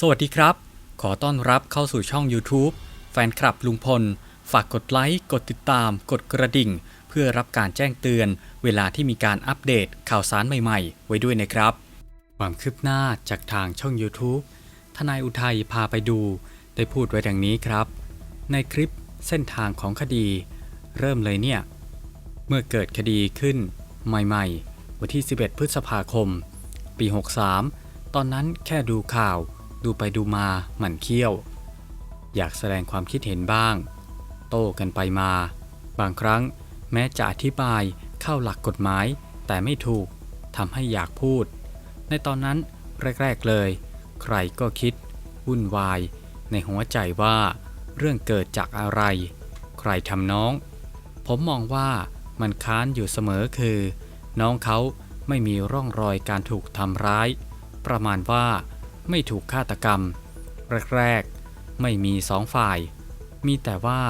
สวัสดีครับ ขอต้อนรับเข้าสู่ช่อง YouTube แฟนคลับลุงพล ฝากกดไลค์ กดติดตาม กดกระดิ่ง เพื่อรับการแจ้งเตือน เวลาที่มีการอัปเดตข่าวสารใหม่ๆ ไว้ด้วยนะครับ ความคืบหน้าจากทางช่อง YouTube ทนายอุทัยพาไปดู ได้พูดไว้ดังนี้ครับ ในคลิปเส้นทางของคดี เริ่มเลยเนี่ย เมื่อเกิดคดีขึ้น ใหม่ๆ วันที่ 11 พฤษภาคม ปี 63 ตอนนั้นแค่ดูข่าว ดูไปดูมาหมั่นเคี้ยว อยากแสดงความคิดเห็นบ้าง โต้กันไปมา บางครั้งแม้จะอธิบายเข้าหลักกฎหมาย แต่ไม่ถูกทำให้อยากพูด ในตอนนั้นแรก ๆ เลย ใครก็คิด วุ่นวาย ในหัวใจว่าเรื่องเกิดจากอะไร ใครทำน้อง ผมมองว่ามันค้านอยู่เสมอคือ น้องเขาไม่มีร่องรอยการถูกทำร้าย ประมาณว่า ไม่ถูกฆาตกรรม แรกๆ ไม่มีสองฝ่าย มีแต่ว่า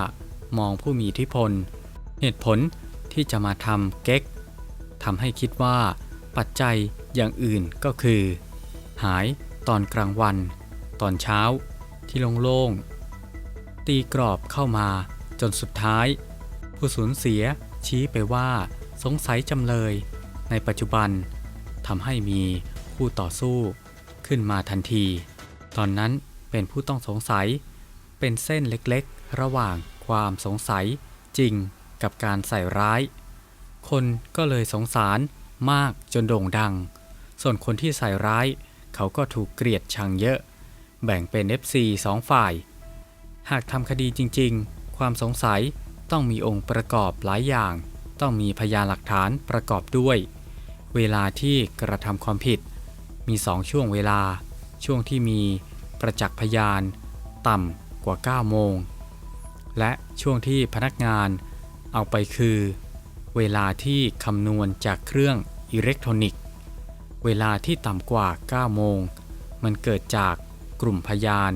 มองผู้มีอิทธิพล เหตุผลที่จะมาทำเก๊กทำให้คิดว่าปัจจัยอย่างอื่นก็คือ หายตอนกลางวัน ตอนเช้าที่โล่งๆ ตีกรอบเข้ามาจนสุดท้าย ผู้สูญเสียชี้ไปว่าสงสัยจำเลยในปัจจุบันทำให้มีคู่ต่อสู้ ขึ้นมาทันที ตอนนั้นเป็นผู้ต้องสงสัย เป็นเส้นเล็กๆ ระหว่างความสงสัยจริงกับการใส่ร้าย คนก็เลยสงสารมากจนโด่งดัง ส่วนคนที่ใส่ร้าย เขาก็ถูกเกลียดชังเยอะ แบ่งเป็น FC สองฝ่าย หากทำคดีจริงๆ ความสงสัยต้องมีองค์ประกอบหลายอย่าง ต้องมีพยานหลักฐานประกอบด้วย เวลาที่กระทำความผิด มีสองช่วงเวลา ช่วงที่มีประจักษ์พยาน ต่ำกว่า 9 โมง และช่วงที่พนักงานเอาไปคือ เวลาที่คำนวณจากเครื่องอิเล็กทรอนิกส์ เวลาที่ต่ำกว่า 9 โมง มันเกิดจากกลุ่มพยาน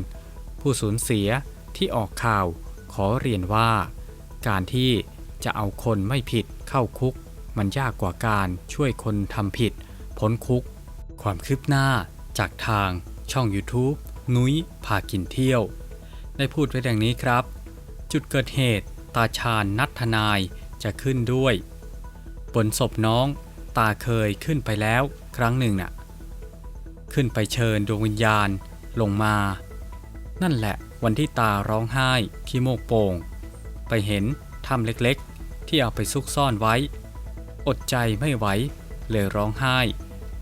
ผู้สูญเสียที่ออกข่าวขอเรียนว่า การที่จะเอาคนไม่ผิดเข้าคุก มันยากกว่าการช่วยคนทำผิดพ้นคุก ความคืบหน้าจากทางช่อง YouTube นุ้ยพากินเที่ยว ได้พูดไว้ดังนี้ครับ จุดเกิดเหตุตาชาญนัดทนายจะขึ้นด้วยบนศพน้องตาเคยขึ้นไปแล้วครั้งหนึ่งน่ะ ขึ้นไปเชิญดวงวิญญาณลงมา นั่นแหละวันที่ตาร้องไห้ขี้โมกโป่งไปเห็นถ้ำเล็กๆ ที่เอาไปซุกซ่อนไว้ อดใจไม่ไหวเลยร้องไห้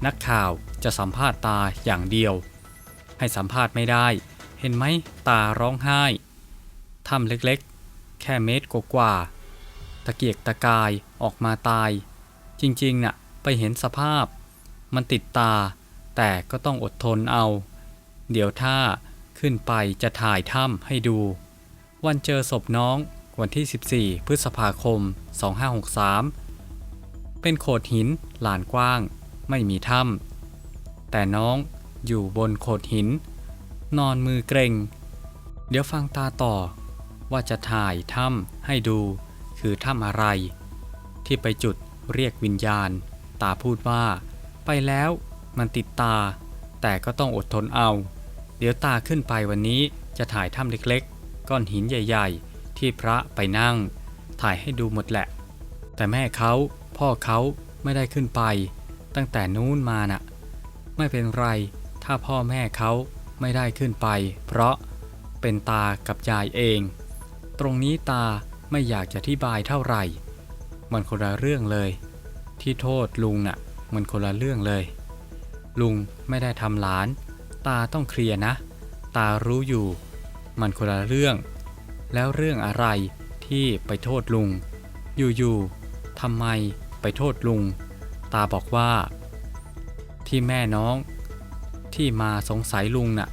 นักข่าว จะสัมภาษณ์ตาอย่างเดียว ให้สัมภาษณ์ไม่ได้ เห็นไหมตาร้องไห้ถ้ำเล็กๆ แค่เมตรกว่าๆตะเกียกตะกายออกมาตาย จริงๆน่ะไปเห็นสภาพ มันติดตา แต่ก็ต้องอดทนเอา เดี๋ยวถ้าขึ้นไปจะถ่ายถ้ำให้ดู วันเจอศพน้องวันที่ 14 พฤษภาคม 2563 เป็นโขดหิน หลานกว้าง ไม่มีถ้ำ แต่น้องอยู่บนโขดหิน นอนมือเกรงเดี๋ยวฟังตาต่อ ว่าจะถ่ายถ้ำให้ดูคือถ้ำอะไร ที่ไปจุดเรียกวิญญาณ ตาพูดว่า ไปแล้วมันติดตา แต่ก็ต้องอดทนเอา เดี๋ยวตาขึ้นไปวันนี้จะถ่ายถ้ำเล็กๆ ก้อนหินใหญ่ ๆ ที่พระไปนั่ง ถ่ายให้ดูหมดแหละ แต่แม่เขาพ่อเขาไม่ได้ขึ้นไป ตั้งแต่นู้นมาน่ะ ไม่เป็นไร ถ้าพ่อแม่เขาไม่ได้ขึ้นไป เพราะเป็นตากับยายเอง ตรงนี้ตาไม่อยากจะอธิบายเท่าไหร่ มันคนละเรื่องเลย ที่โทษลุงน่ะ มันคนละเรื่องเลย ลุงไม่ได้ทำหลาน ตาต้องเคลียร์นะ ตารู้อยู่ มันคนละเรื่อง แล้วเรื่องอะไรที่ไปโทษลุง อยู่ๆทำไมไปโทษลุง ตาบอกว่า ที่แม่น้อง ที่มาสงสัยลุงน่ะ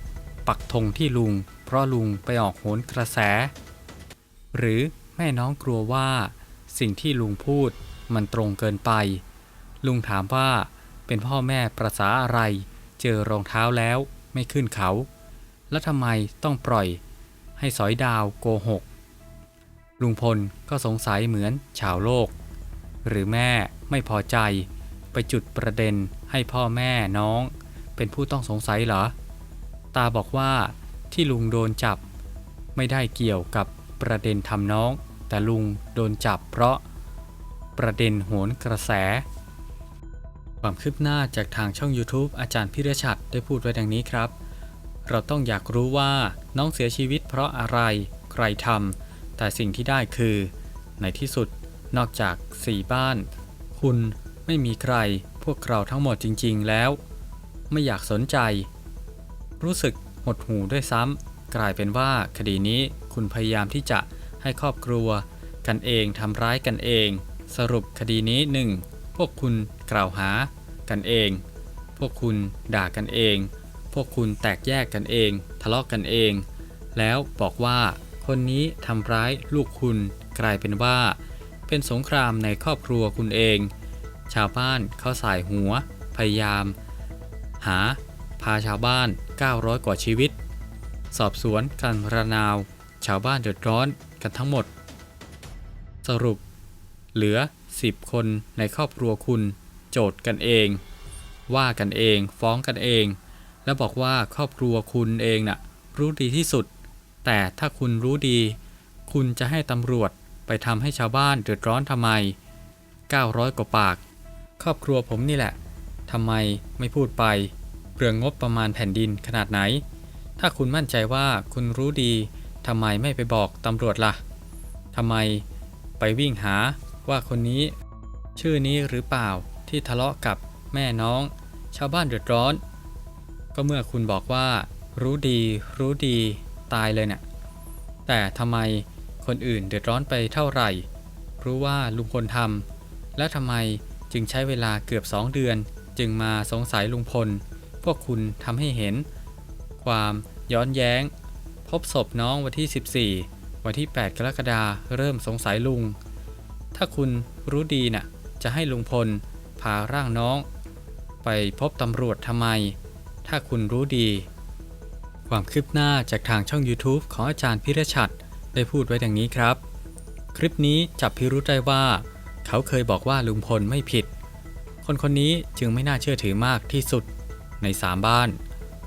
ปักธงที่ลุง เพราะลุงไปออกโหนกระแส หรือแม่น้องกลัวว่า สิ่งที่ลุงพูดมันตรงเกินไป ลุงถามว่าเป็นพ่อแม่ประษาอะไร เจอรองเท้าแล้วไม่ขึ้นเขา แล้วทำไมต้องปล่อย ให้สอยดาวโกหก ลุงพลก็สงสัยเหมือนชาวโลก หรือแม่ไม่พอใจ ไปจุดประเด็นให้พ่อแม่น้อง เป็นผู้ต้องสงสัยเหรอ ตาบอกว่าที่ลุงโดนจับ ไม่ได้เกี่ยวกับประเด็นทำน้อง แต่ลุงโดนจับเพราะประเด็นโหนกระแส ความคืบหน้าจากทางช่อง YouTube อาจารย์พิรชัดได้พูดไว้ดังนี้ครับ เราต้องอยากรู้ว่าน้องเสียชีวิตเพราะอะไรใครทำแต่สิ่งที่ได้คือ ในที่สุดนอกจากสี่บ้าน คุณ ไม่มีใครพวกเราทั้งหมดจริง ๆ แล้ว ไม่อยากสนใจ รู้สึกหดหูด้วยซ้ำกลายเป็นว่าคดีนี้คุณพยายามที่จะให้ครอบครัว กันเองทำร้ายกันเอง สรุปคดีนี้หนึ่งพวกคุณกล่าวหา กันเอง พวกคุณด่ากันเอง พวกคุณแตกแยกกันเอง ทะเลาะกกันเอง แล้วบอกว่าคนนี้ทำร้ายลูกคุณกลายเป็นว่า เป็นสงครามในครอบครัวคุณเอง ชาวบ้านเขาสายหัว พยายาม หา พาชาวบ้าน 900 กว่าชีวิต สอบสวนกันระนาว ชาวบ้านเดือดร้อนกันทั้งหมด สรุป เหลือ 10 คนในครอบครัวคุณ โจทย์กันเอง ว่ากันเอง ฟ้องกันเอง แล้วบอกว่าครอบครัวคุณเองน่ะ รู้ดีที่สุด แต่ถ้าคุณรู้ดี คุณจะให้ตำรวจไปทำให้ชาวบ้านเดือดร้อนทำไม 900 กว่าปาก ครอบครัวผมนี่แหละทำไมไม่พูดไป เปลืองงบประมาณแผ่นดินขนาดไหน ถ้าคุณมั่นใจว่าคุณรู้ดีทำไมไม่ไปบอกตำรวจละ่ะทำไมไปวิ่งหาว่าคนนี้ ชื่อนี้หรือเปล่าที่ทะเลาะกับแม่น้อง ชาวบ้านเดือดร้อน ก็เมื่อคุณบอกว่า รู้ดี รู้ดีตายเลยเนะ่ยแต่ทำไมคนอื่นเดือดร้อนไปเท่าไหร่ รู้ว่าลุงพลทำแล้วทำไม จึงใช้เวลาเกือบ2เดือน จึงมาสงสัยลุงพล พวกคุณทำให้เห็น ความย้อนแย้ง พบศพน้องวันที่ 14 วันที่ 8 กรกฎาคมเริ่มสงสัยลุง ถ้าคุณรู้ดีน่ะ จะให้ลุงพลพาร่างน้อง ไปพบตำรวจทำไม ถ้าคุณรู้ดี ความคืบหน้าจากทางช่อง YouTube ของอาจารย์พิรชัดได้พูดไว้ดังนี้ครับ คลิปนี้จับพิรุธได้ว่า เขาเคยบอกว่าลุงพลไม่ผิด คนคนนี้จึงไม่น่าเชื่อถือมากที่สุด ในสามบ้าน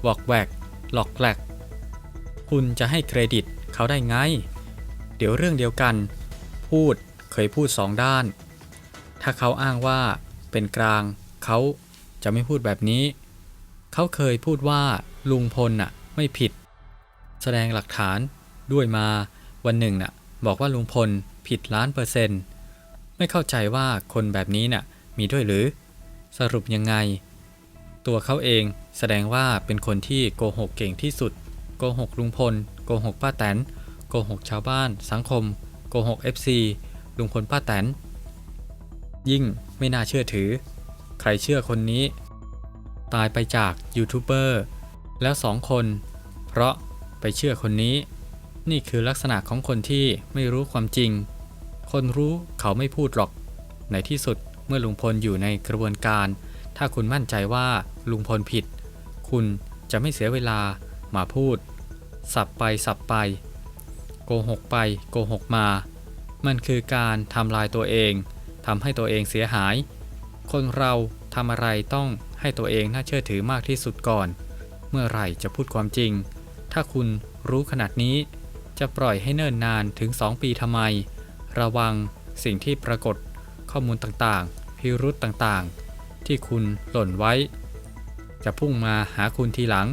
วอกแวก หลอกแหลก คุณจะให้เครดิตเขาได้ไง เดี๋ยวเรื่องเดียวกัน พูดเคยพูดสองด้าน ถ้าเขาอ้างว่าเป็นกลาง เขาจะไม่พูดแบบนี้ เขาเคยพูดว่าลุงพลน่ะไม่ผิด แสดงหลักฐานด้วยมาวันหนึ่งน่ะบอกว่าลุงพลผิดล้านเปอร์เซ็นต์ ไม่เข้าใจว่าคนแบบนี้น่ะมีด้วยหรือ สรุปยังไง ตัวเขาเองแสดงว่าเป็นคนที่โกหกเก่งที่สุด โกหกลุงพล โกหกป้าแตน โกหกชาวบ้าน สังคม โกหก FC ลุงพลป้าแตน ยิ่งไม่น่าเชื่อถือ ใครเชื่อคนนี้ ตายไปจากยูทูบเบอร์แล้วสองคน เพราะไปเชื่อคนนี้ นี่คือลักษณะของคนที่ไม่รู้ความจริง คนรู้เขาไม่พูดหรอก ในที่สุดเมื่อลุงพลอยู่ในกระบวนการ ถ้าคุณมั่นใจว่าลุงพลผิด คุณจะไม่เสียเวลามาพูด สับไปสับไป โกหกไปโกหกมา มันคือการทำลายตัวเองทำให้ตัวเองเสียหาย คนเราทำอะไรต้องให้ตัวเองน่าเชื่อถือมากที่สุดก่อน เมื่อไหร่จะพูดความจริง ถ้าคุณรู้ขนาดนี้ จะปล่อยให้เนิ่นนานถึง 2 ปีทำไม ระวังสิ่งที่ปรากฏข้อมูลต่างๆ พิรุษต่างๆ ที่คุณหล่นไว้ จะพุ่งมาหาคุณทีหลัง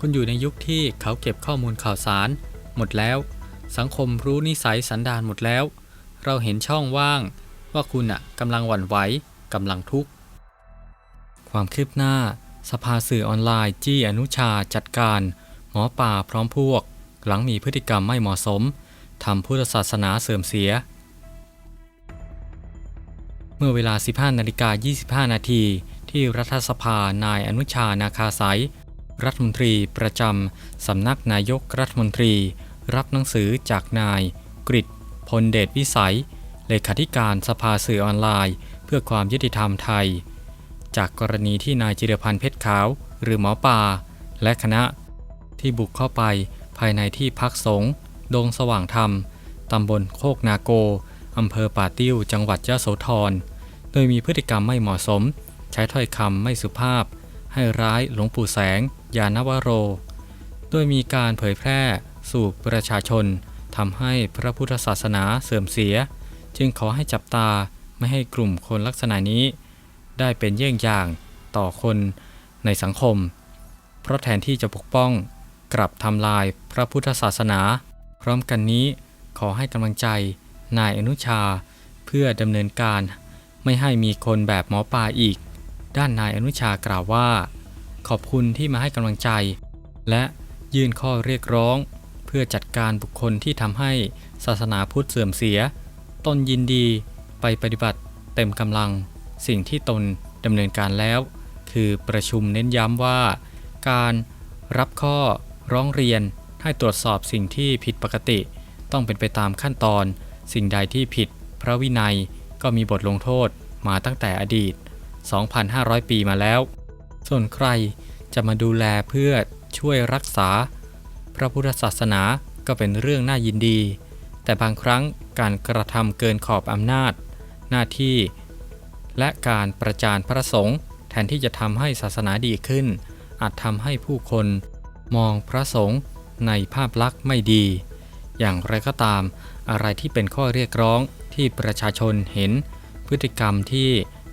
คุณอยู่ในยุคที่เขาเก็บข้อมูลข่าวสาร หมดแล้ว สังคมรู้นิสัยสันดานหมดแล้ว เราเห็นช่องว่าง ว่าคุณอะกำลังหวั่นไหวกำลังทุกข์ ความคืบหน้า สภาสื่อออนไลน์จี้อนุชาจัดการ หมอป่าพร้อมพวก หลังมีพฤติกรรมไม่เหมาะสมทำพุทธศาสนาเสื่อมเสีย เมื่อเวลา 15นาฬิกา25 นาทีที่รัฐสภานายอนุชานาคาสายรัฐมนตรีประจำสำนักนายกรัฐมนตรี รับหนังสือจากนาย กริตพลเดชวิสัย เลขาธิการสภาสื่อออนไลน์ เพื่อความยุติธรรมไทย จากกรณีที่นายจิรพันธ์เพชรขาว หรือหมอป่า และคณะ ที่บุกเข้าไปภายในที่พักสงฆ์ดงสว่างธรรม ตำบลโคกนาโก อำเภอป่าติ้ว จังหวัดยะโสธร โดยมีพฤติกรรมไม่เหมาะสม ใช้ถ้อยคำไม่สุภาพ ให้ร้ายหลวงปู่แสง ยานวโร โดยมีการเผยแพร่สู่ประชาชนทำให้พระพุทธศาสนาเสื่อมเสีย จึงขอให้จับตาไม่ให้กลุ่มคนลักษณะนี้ ได้เป็นเยี่ยงอย่างต่อคนในสังคม เพราะแทนที่จะปกป้อง กลับทำลายพระพุทธศาสนา พร้อมกันนี้ขอให้กำลังใจนายอนุชา เพื่อดำเนินการ ไม่ให้มีคนแบบหมอปลาอีก ด้านนายอนุชากล่าวว่า ขอบคุณที่มาให้กำลังใจ และยื่นข้อเรียกร้อง เพื่อจัดการบุคคลที่ทำให้ศาสนาพุทธเสื่อมเสีย ตนยินดีไปปฏิบัติเต็มกำลัง สิ่งที่ตนดำเนินการแล้ว คือประชุมเน้นย้ำว่า การรับข้อร้องเรียนให้ตรวจสอบสิ่งที่ผิดปกติ ต้องเป็นไปตามขั้นตอน สิ่งใดที่ผิดพระวินัย ก็มีบทลงโทษมาตั้งแต่อดีต 2,500 ปีมาแล้ว ส่วนใครจะมาดูแลเพื่อช่วยรักษา พระพุทธศาสนาก็เป็นเรื่องน่ายินดี แต่บางครั้งการกระทำเกินขอบอำนาจ หน้าที่ และการประจานพระสงฆ์แทนที่จะทำให้ศาสนาดีขึ้น อาจทำให้ผู้คน มองพระสงฆ์ในภาพลักษณ์ไม่ดี อย่างไรก็ตามอะไรที่เป็นข้อเรียกร้อง ที่ประชาชนเห็นพฤติกรรมที่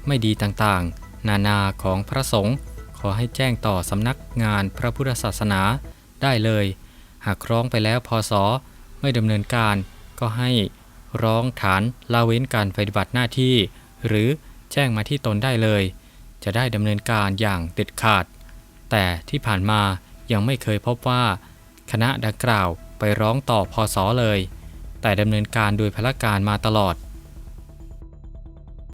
ไม่ดีต่างๆ นานาของพระสงฆ์ขอให้แจ้งต่อสำนักงานพระพุทธศาสนาได้เลย หากร้องไปแล้วพศไม่ดำเนินการก็ให้ร้องฐานละเว้นการปฏิบัติหน้าที่ หรือแจ้งมาที่ตนได้เลย จะได้ดำเนินการอย่างเด็ดขาด แต่ที่ผ่านมายังไม่เคยพบว่า คณะดังกล่าวไปร้องต่อพศเลย แต่ดำเนินการโดยพละการมาตลอด